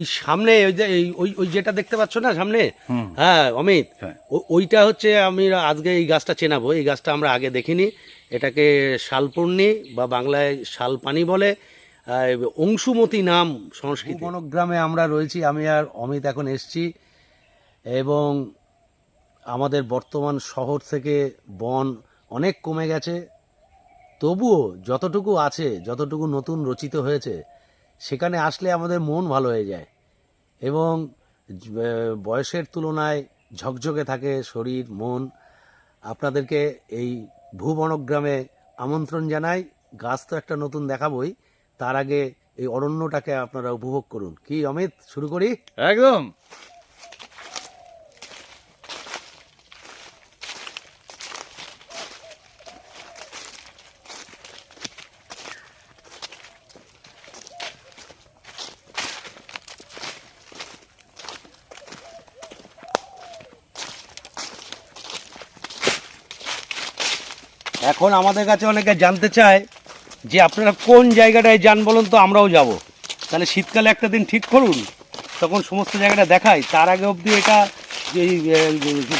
ওই সামনে ওই যে ওই ওই যেটা দেখতে পাচ্ছ না সামনে? হ্যাঁ অমিত। হ্যাঁ। ওইটা হচ্ছে আমি আজকে এই গাছটা চেনাবো। এই গাছটা আমরা আগে দেখিনি। এটাকে শালপূর্ণি বা বাংলায় শালপানি বলে। অংশুমতি নাম সংস্কৃত। বনগ্রামে আমরা রয়েছি। আমি আর অমিত এখন এসছি। এবং আমাদের বর্তমান শহর থেকে বন অনেক কমে গেছে। তবুও যতটুকু আছে যতটুকু নতুন রচিত হয়েছে সেখানে আসলে আমাদের মন ভালো হয়ে যায়। এবং বয়সের তুলনায় ঝকঝকে থাকে শরীর, মন। আপনাদেরকে এই ভূবনগ্রামে আমন্ত্রণ জানাই। গাছ তো একটা নতুন দেখাবই। তার আগে এই অরণ্যটাকে আপনারা উপভোগ করুন। কি, অমিত, শুরু করি? একদম। এখন আমাদের কাছে অনেকে জানতে চায় যে আপনারা কোন জায়গাটায় যান বলুন তো আমরাও যাব। তাহলে শীতকালে একটা দিন ঠিক করুন তখন সমস্ত জায়গাটা দেখাই। তার আগে অবধি এটা যে এই,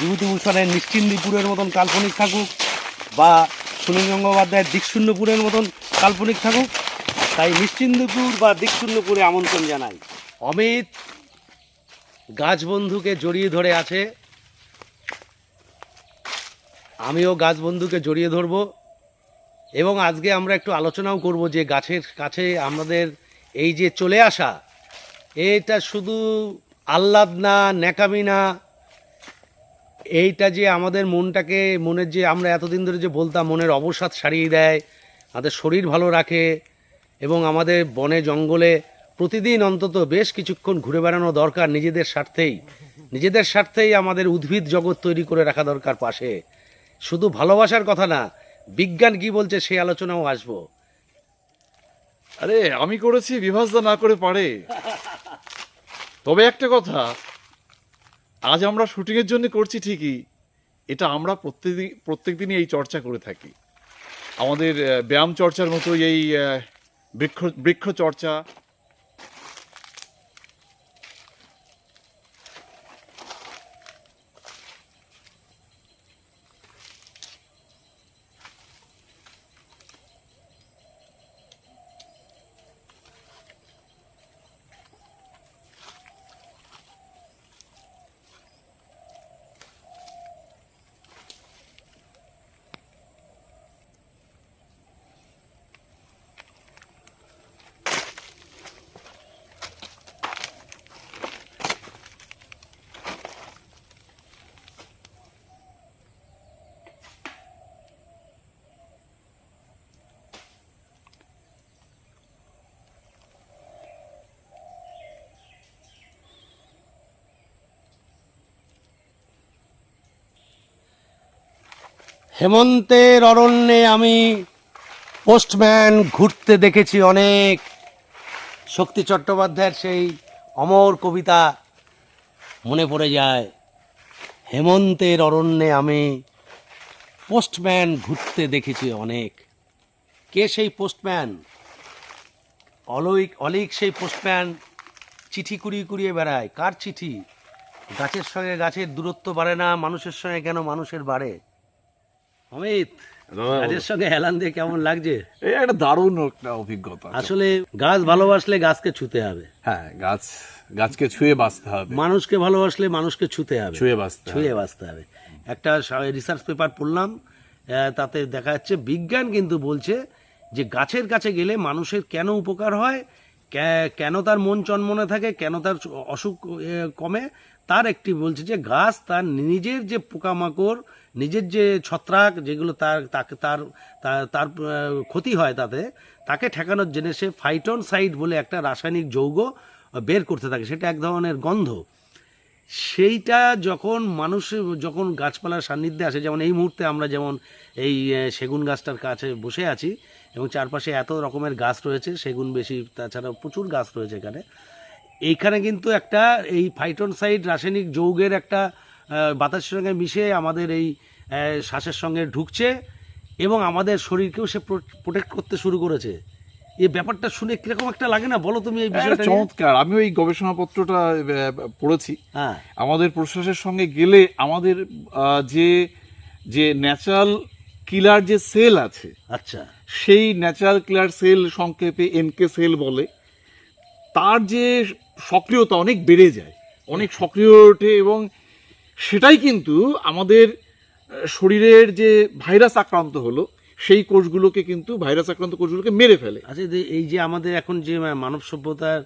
বিভূতিভূষণের নিশ্চিন্দিপুরের মতন কাল্পনিক থাকুক বা সুনীল গঙ্গোপাধ্যায়ের দিকশূন্যপুরের মতন কাল্পনিক থাকুক তাই নিশ্চিন্দিপুর বা দিকশূন্যপুরে আমন্ত্রণ জানাই। অমিত গাছ বন্ধুকে জড়িয়ে ধরে আছে। আমিও গাছ বন্ধুকে জড়িয়ে ধরব এবং আজকে আমরা একটু আলোচনাও করব যে গাছের কাছে আমাদের এই যে চলে আসা এটা শুধু আহ্লাদ না, ন্যাকামি না, এইটা যে আমাদের মনটাকে, মনের যে আমরা এতদিন ধরে যে বলতাম, মনের অবসাদ সারিয়ে দেয়, আমাদের শরীর ভালো রাখে এবং আমাদের বনে জঙ্গলে প্রতিদিন অন্তত বেশ কিছুক্ষণ ঘুরে বেড়ানো দরকার নিজেদের স্বার্থেই নিজেদের স্বার্থেই আমাদের উদ্ভিদ জগৎ তৈরি করে রাখা দরকার পাশে। শুধু ভালোবাসার কথা না, বিজ্ঞান কি বলছে সেই আলোচনাও আসব। আরে, আমি করেছি, বিভাসদা না করে পারে। তবে একটা কথা, আজ আমরা শুটিংয়ের জন্য করছি ঠিকই, এটা আমরা প্রত্যেকদিন প্রত্যেক দিনই এই চর্চা করে থাকি। আমাদের ব্যায়াম চর্চার মতো এই বৃক্ষ বৃক্ষ চর্চা হেমন্তের অরণ্যে আমি পোস্টম্যান ঘুরতে দেখেছি অনেক। শক্তি চট্টোপাধ্যায়ের সেই অমর কবিতা মনে পড়ে যায়। হেমন্তের অরণ্যে আমি পোস্টম্যান ঘুরতে দেখেছি অনেক। কে সেই পোস্টম্যান? অলৈক অলিক সেই পোস্টম্যান চিঠি কুড়িয়ে কুড়িয়ে বেড়ায়। কার চিঠি? গাছের সঙ্গে গাছের দূরত্ব বাড়ে না, মানুষের সঙ্গে কেন মানুষের বাড়ে? অমিত গাছের সঙ্গে হেলান দিয়ে কেমন লাগছে? এই একটা দারুণ একটা অভিজ্ঞতা। আসলে গাছ ভালোবাসলে গাছকে ছুতে হবে। হ্যাঁ গাছ গাছকে ছুঁয়ে বাঁচতে হবে। মানুষকে ভালোবাসলে মানুষকে ছুতে হবে। ছুঁয়ে বাঁচতে ছুঁয়ে বাঁচতে হবে। একটা রিসার্চ পেপার পড়লাম তাতে দেখা যাচ্ছে বিজ্ঞান কিন্তু বলছে যে গাছের কাছে গেলে মানুষের কেন উপকার হয় কেন তার মন চনমনে থাকে কেন তার অসুখ কমে। তার একটি বলছে যে গাছ তার নিজের যে পোকামাকড় নিজের যে ছত্রাক যেগুলো তার, তাকে তার তার- ক্ষতি হয় তাতে, তাকে ঠেকানোর জন্য সে ফাইটন সাইড বলে একটা রাসায়নিক যৌগ বের করতে থাকে। সেটা এক ধরনের গন্ধ। সেইটা যখন মানুষ, যখন গাছপালার সান্নিধ্যে আসে, যেমন এই মুহূর্তে আমরা যেমন এই সেগুন গাছটার কাছে বসে আছি এবং চারপাশে এত রকমের গাছ রয়েছে, সেগুন বেশি তাছাড়া প্রচুর গাছ রয়েছে এখানে। এইখানে কিন্তু একটা এই ফাইটনসাইড রাসায়নিক যৌগের একটা বাতাসের সঙ্গে মিশে আমাদের এই শ্বাসের সঙ্গে ঢুকছে এবং আমাদের শরীরকেও সে প্রোটেক্ট করতে শুরু করেছে। এই ব্যাপারটা শুনে কীরকম একটা লাগে না? বলো তুমি এই বিষয়টা চমৎকার। আমি ওই গবেষণাপত্রটা পড়েছি। হ্যাঁ। আমাদের প্রশ্বাসের সঙ্গে গেলে আমাদের যে যে ন্যাচারাল কিলার যে সেল আছে আচ্ছা। সেই ন্যাচারাল কিলার সেল সংক্ষেপে এনকে সেল বলে তার যে সক্রিয়তা অনেক বেড়ে যায়। অনেক সক্রিয় ওঠে এবং সেটাই কিন্তু আমাদের শরীরের যে ভাইরাস আক্রান্ত হলো সেই কোষগুলোকে কিন্তু ভাইরাস আক্রান্ত কোষগুলোকে মেরে ফেলে। আচ্ছা যে এই যে আমাদের এখন যে মানব সভ্যতার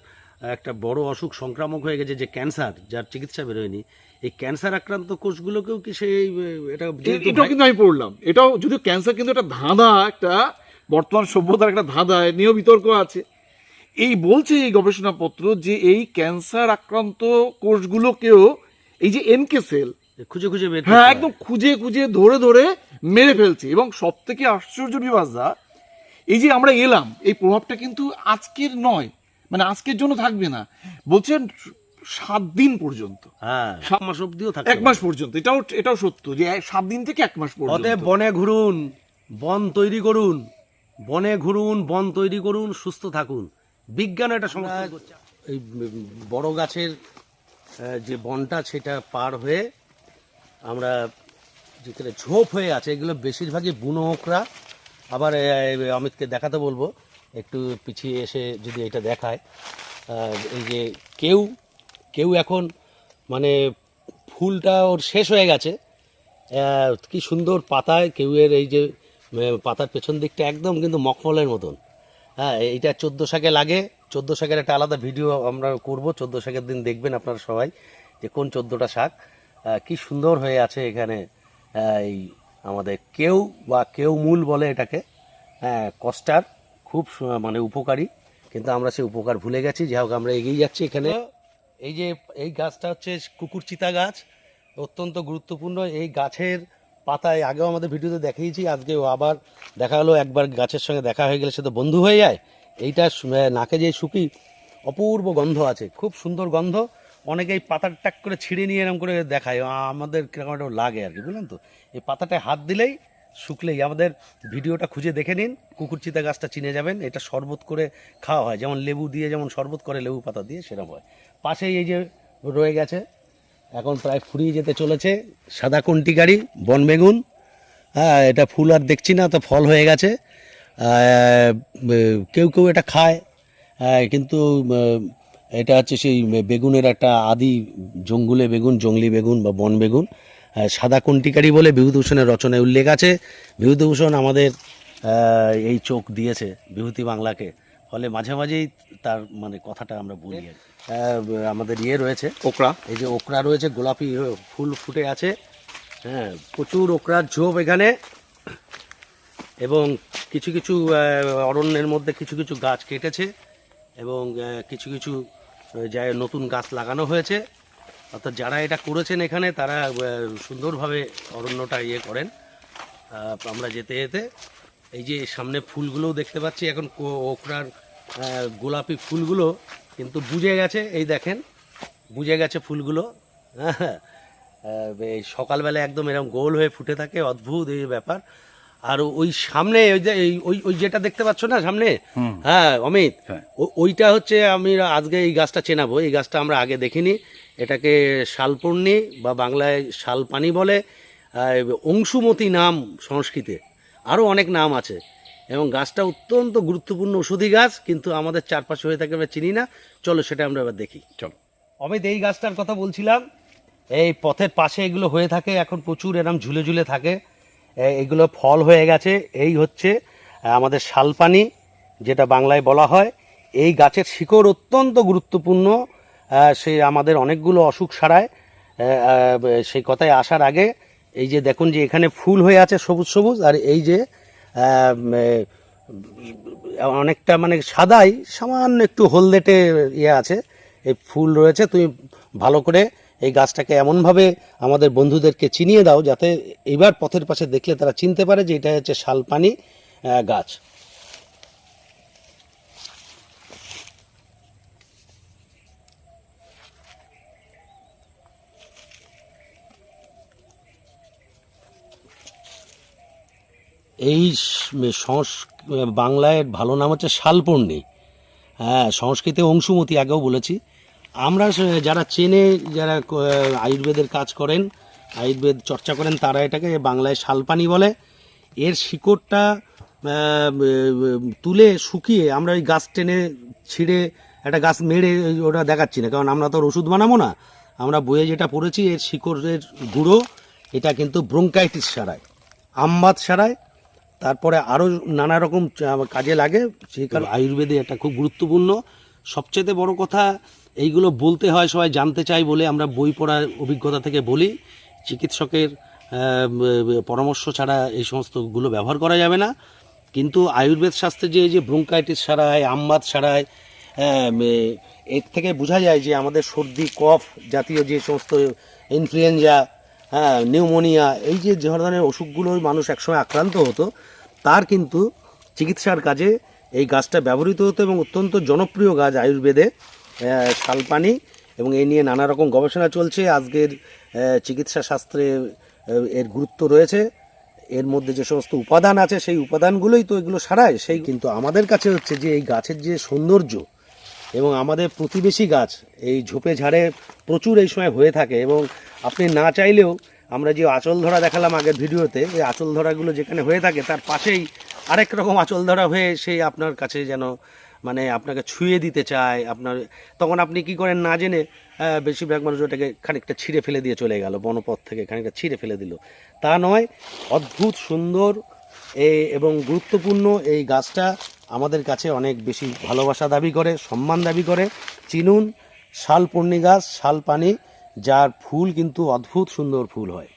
একটা বড় অসুখ সংক্রামক হয়ে গেছে যে ক্যান্সার যার চিকিৎসা বেরোয়নি এই ক্যান্সার আক্রান্ত কোষগুলোকেও কি সেই এটা এটাও কিন্তু আমি পড়লাম। এটাও যদিও ক্যান্সার কিন্তু একটা ধাঁধা একটা বর্তমান সভ্যতার একটা ধাঁধা এ নিয়েও বিতর্ক আছে। এই বলছে এই গবেষণাপত্র যে এই ক্যান্সার আক্রান্ত কোষগুলোকেও এই যে এনকে সেল খুঁজে খুঁজে হ্যাঁ একদম খুঁজে খুঁজে ধরে ধরে মেরে ফেলছে। এবং সব থেকে আশ্চর্য বিভাসদা এই যে আমরা এলাম এই প্রভাবটা কিন্তু আজকের নয় মানে আজকের জন্য থাকবে না। বলছেন সাত দিন পর্যন্ত। হ্যাঁ সাত মাস অব্দিও থাকে এক মাস পর্যন্ত এটাও এটাও সত্য যে সাত দিন থেকে এক মাস পর্যন্ত। অতএব বনে ঘুরুন বন তৈরি করুন বনে ঘুরুন বন তৈরি করুন সুস্থ থাকুন। বিজ্ঞান এটা করছে। এই বড় গাছের যে বনটা সেটা পার হয়ে আমরা যেখানে ঝোপ হয়ে আছে। এগুলো বেশিরভাগই বুনো ওকরা আবার অমিতকে দেখাতে বলব। একটু পিছিয়ে এসে যদি এটা দেখায়। এই যে কেউ কেউ এখন মানে ফুলটা ওর শেষ হয়ে গেছে। কি সুন্দর পাতায় কেউয়ের এই যে পাতার পেছন দিকটা একদম কিন্তু মখমলের মতন। হ্যাঁ এইটা চোদ্দ শাকে লাগে। চোদ্দ শাকের একটা আলাদা ভিডিও আমরা করব। চোদ্দ শাকের দিন দেখবেন আপনারা সবাই যে কোন চোদ্দোটা শাক কি সুন্দর হয়ে আছে এখানে এই আমাদের কেউ বা কেউ মূল বলে এটাকে। হ্যাঁ কস্টার খুব মানে উপকারী। কিন্তু আমরা সেই উপকার ভুলে গেছি। যাই হোক, আমরা এগিয়ে যাচ্ছি এখানে। এই যে, এই গাছটা হচ্ছে কুকুরচিতা গাছ। অত্যন্ত গুরুত্বপূর্ণ। এই গাছের পাতায় আগেও আমাদের ভিডিওতে দেখিয়েছি, আজকেও আবার দেখা হলো, একবার গাছের সঙ্গে দেখা হয়ে গেলে সে তো বন্ধু হয়ে যায়। এইটা নাকে যে শুকি, অপূর্ব গন্ধ আছে, খুব সুন্দর গন্ধ। অনেকেই পাতা টাক করে ছিঁড়ে নিয়ে এরকম করে দেখায় আমাদের কীরকম একটা লাগে আর কি, বুঝলেন তো? এই পাতাটায় হাত দিলেই শুকলেই আমাদের ভিডিওটা খুঁজে দেখে নিন কুকুরচিতা গাছটা চিনে যাবেন, এটা শরবত করে খাওয়া হয়, যেমন লেবু দিয়ে যেমন শরবত করে লেবু পাতা দিয়ে সেরকম হয়। পাশেই এই যে রয়ে গেছে এখন প্রায় ফুরিয়ে যেতে চলেছে। সাদা কন্টিকারি বন বেগুন হ্যাঁ এটা ফুল আর দেখছি না তো ফল হয়ে গেছে। কেউ কেউ এটা খায়। আহ, কিন্তু এটা হচ্ছে সেই বেগুনের একটা আদি জঙ্গুলে বেগুন জঙ্গলি বেগুন বা বন বেগুন। আহ, সাদা কন্টিকারি বলে বিভূতিভূষণের রচনায় উল্লেখ আছে। বিভূতিভূষণ আমাদের এই চোখ দিয়েছে বিভূতি বাংলাকে। ফলে মাঝে মাঝেই তার মানে কথাটা আমরা বলি আর আমাদের ইয়ে রয়েছে। ওকরা। এই যে ওকরা রয়েছে গোলাপি ফুল ফুটে আছে। হ্যাঁ প্রচুর ওকরার ঝোপ এখানে। এবং কিছু কিছু অরণ্যের মধ্যে কিছু কিছু গাছ কেটেছে। এবং কিছু কিছু জায়গায় নতুন গাছ লাগানো হয়েছে। অর্থাৎ যারা এটা করেছেন এখানে তারা সুন্দরভাবে অরণ্যটা ইয়ে করেন। আমরা যেতে যেতে এই যে সামনে ফুলগুলোও দেখতে পাচ্ছি। এখন ওকরার গোলাপি ফুলগুলো কিন্তু বুঝে গেছে এই দেখেন বুঝে গেছে ফুলগুলো। হ্যাঁ এই সকালবেলা একদম এরকম গোল হয়ে ফুটে থাকে অদ্ভুত এই ব্যাপার। আর ওই সামনে ওই যে ওই ওই যেটা দেখতে পাচ্ছ না সামনে? হ্যাঁ অমিত। হ্যাঁ। ওইটা হচ্ছে আমি আজকে এই গাছটা চেনাবো। এই গাছটা আমরা আগে দেখিনি। এটাকে শালপর্ণি বা বাংলায় শালপানি বলে আহ, অংশুমতি নাম সংস্কৃতে। আরও অনেক নাম আছে। এবং গাছটা অত্যন্ত গুরুত্বপূর্ণ ওষুধি গাছ কিন্তু আমাদের চারপাশে হয়ে থাকে আমরা চিনি না। চলো সেটা আমরা এবার দেখি। চলো। অমিত এই গাছটার কথা বলছিলাম। এই পথের পাশে এগুলো হয়ে থাকে এখন প্রচুর এরম ঝুলে ঝুলে থাকে। এগুলো ফল হয়ে গেছে। এই হচ্ছে আমাদের শালপানি যেটা বাংলায় বলা হয়। এই গাছের শিকড় অত্যন্ত গুরুত্বপূর্ণ। সে আমাদের অনেকগুলো অসুখ সারায়। সেই কথায় আসার আগে এই যে দেখুন যে এখানে ফুল হয়ে আছে সবুজ সবুজ আর এই যে অনেকটা মানে সাদাই, সামান্য একটু হলদেটে ইয়ে আছে, এই ফুল রয়েছে, তুমি ভালো করে এই গাছটাকে এমনভাবে আমাদের বন্ধুদেরকে চিনিয়ে দাও, যাতে এবার পথের পাশে দেখলে তারা চিনতে পারে যে এটা হচ্ছে শালপানি গাছ। এই সংস, বাংলায় ভালো নাম হচ্ছে শালপর্ণী। হ্যাঁ সংস্কৃতে অংশুমতি আগেও বলেছি। আমরা যারা চেনে, যারা আয়ুর্বেদের কাজ করেন, আয়ুর্বেদ চর্চা করেন, তারা এটাকে বাংলায় শালপানি বলে। এর শিকড়টা তুলে শুকিয়ে আমরা ওই গাছ টেনে ছিঁড়ে, একটা গাছ মেরে ওটা দেখাচ্ছি না। কারণ আমরা তো ওষুধ বানাবো না। আমরা বইয়ে যেটা পড়েছি, এর শিকড়ের গুঁড়ো, এটা কিন্তু ব্রঙ্কাইটিস সারায়, আমবাদ সারায় তারপরে আরও নানা রকম কাজে লাগে। সেই কারণে আয়ুর্বেদে একটা খুব গুরুত্বপূর্ণ। সবচেয়ে বড় কথা, এইগুলো বলতে হয়, সবাই জানতে চাই বলে আমরা বই পড়ার অভিজ্ঞতা থেকে বলি। চিকিৎসকের পরামর্শ ছাড়া এই সমস্তগুলো ব্যবহার করা যাবে না। কিন্তু আয়ুর্বেদ শাস্ত্রে যে যে ব্রঙ্কাইটিস সারায়, আমবাদ সারায় এর থেকে বোঝা যায় যে আমাদের সর্দি, কফ জাতীয় যে সমস্ত ইনফ্লুয়েঞ্জা হ্যাঁ নিউমোনিয়া, এই যে যে ধরনের অসুখগুলো মানুষ একসময় আক্রান্ত হতো তার কিন্তু চিকিৎসার কাজে এই গাছটা ব্যবহৃত হতো এবং অত্যন্ত জনপ্রিয় গাছ আয়ুর্বেদে শালপানি এবং এই নিয়ে নানা রকম গবেষণা চলছে। আজকের চিকিৎসা শাস্ত্রে এর গুরুত্ব রয়েছে। এর মধ্যে যে সমস্ত উপাদান আছে, সেই উপাদানগুলোই তো এগুলো সারায়। সেই কিন্তু আমাদের কাছে হচ্ছে যে এই গাছের যে সৌন্দর্য এবং আমাদের প্রতিবেশী গাছ, এই ঝোপে ঝাড়ে প্রচুর এই সময় হয়ে থাকে এবং আপনি না চাইলেও আমরা যে আঁচল ধরা দেখালাম আগের ভিডিওতে এই আঁচল ধরাগুলো যেখানে হয়ে থাকে, তার পাশেই আরেক রকম আঁচল ধরা হয়ে সেই আপনার কাছে যেন মানে আপনাকে ছুঁয়ে দিতে চায়, আপনার, তখন আপনি কি করেন না জেনে বেশিরভাগ মানুষ ওটাকে খানিকটা ছিঁড়ে ফেলে দিয়ে চলে গেল, বনপথ থেকে খানিকটা ছিঁড়ে ফেলে দিল। তা নয়, অদ্ভুত সুন্দর এ এবং গুরুত্বপূর্ণ এই গাছটা আমাদের কাছে অনেক বেশি ভালোবাসা দাবি করে, সম্মান দাবি করে। চিনুন, শালপর্ণি গাছ, শালপানি যার ফুল কিন্তু অদ্ভুত সুন্দর ফুল হয়।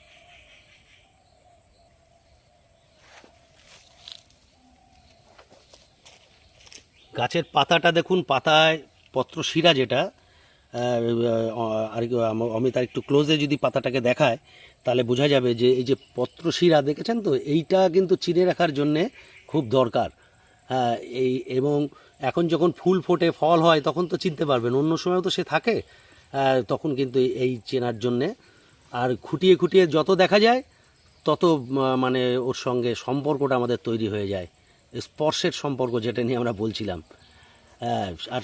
গাছের পাতাটা দেখুন পাতায় পত্রশিরা যেটা আহ, আর অমিত আর একটু ক্লোজে যদি পাতাটাকে দেখায় তাহলে বোঝা যাবে যে এই যে পত্রশিরা দেখেছেন তো এইটা কিন্তু চিনে রাখার জন্যে খুব দরকার। হ্যাঁ এই এবং এখন যখন ফুল ফোটে ফল হয় তখন তো চিনতে পারবেন। অন্য সময় তো সে থাকে। তখন কিন্তু এই- চেনার জন্যে। আর খুঁটিয়ে খুঁটিয়ে যত দেখা যায় তত মানে ওর সঙ্গে সম্পর্কটা আমাদের তৈরি হয়ে যায়। স্পর্শের সম্পর্ক যেটা নিয়ে আমরা বলছিলাম। হ্যাঁ আর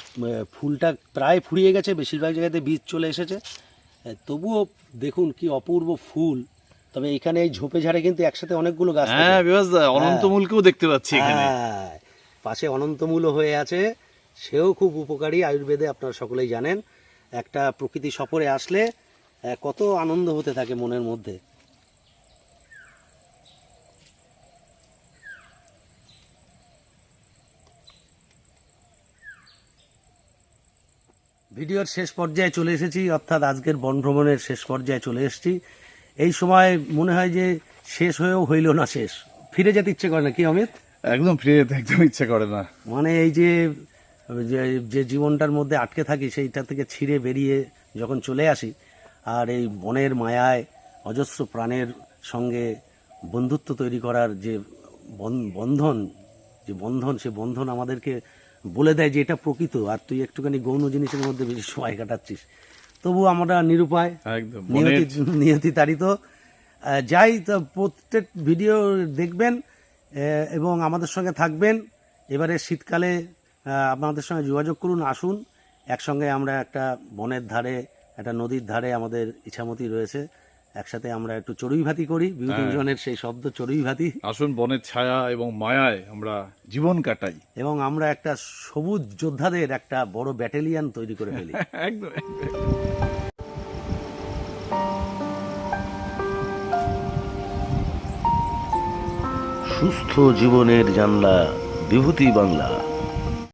ফুলটা প্রায় ফুরিয়ে গেছে বেশিরভাগ জায়গাতে বীজ চলে এসেছে। হ্যাঁ, তবুও দেখুন কি অপূর্ব ফুল। তবে এখানে এই ঝোপে ঝাড়ে কিন্তু একসাথে অনেকগুলো গাছ হ্যাঁ অনন্তমূলকেও দেখতে পাচ্ছি এখানে। হ্যাঁ, পাশে অনন্তমূল্য হয়ে আছে। সেও খুব উপকারী আয়ুর্বেদে আপনারা সকলেই জানেন। একটা প্রকৃতি সফরে আসলে কত আনন্দ হতে থাকে মনের মধ্যে। ভিডিওর শেষ পর্যায়ে চলে এসেছি অর্থাৎ আজকের বন ভ্রমণের শেষ পর্যায়ে চলে এসেছি। এই সময় মনে হয় যে শেষ হয়েও হইল না শেষ। ফিরে যেতে ইচ্ছে করে না কি অমিত? একদম ফিরে যেতে একদম ইচ্ছে করে না। মানে এই যে যে- যে জীবনটার মধ্যে আটকে থাকি সেইটা থেকে ছিঁড়ে বেরিয়ে যখন চলে আসি আর এই বনের মায়ায় অজস্র প্রাণের সঙ্গে বন্ধুত্ব তৈরি করার যে বন্ধন যে বন্ধন সে বন্ধন আমাদেরকে বলে দেয় যে এটা প্রকৃত আর তুই একটুখানি গৌণ জিনিসের মধ্যে বেশি সময় কাটাচ্ছিস। তবু আমরা নিরুপায় নিয়তি নিয়তি তারিত যাই তো প্রত্যেক ভিডিও দেখবেন এবং আমাদের সঙ্গে থাকবেন। এবারে শীতকালে আপনাদের সঙ্গে যোগাযোগ করুন আসুন। একসঙ্গে আমরা একটা বনের ধারে একটা নদীর ধারে আমাদের ইছামতি রয়েছে। একসাথে আমরা একটু চড়ুই ভাতি করি বিভূতিভূষণের সেই শব্দ চড়ুই ভাতি আসুন বনের ছায়া এবং মায়ায় আমরা জীবন কাটাই। এবং আমরা একটা সবুজ যোদ্ধাদের একটা বড় ব্যাটালিয়ান তৈরি করে ফেলি। একদম। সুস্থ জীবনের জানলা বিভূতি বাংলা।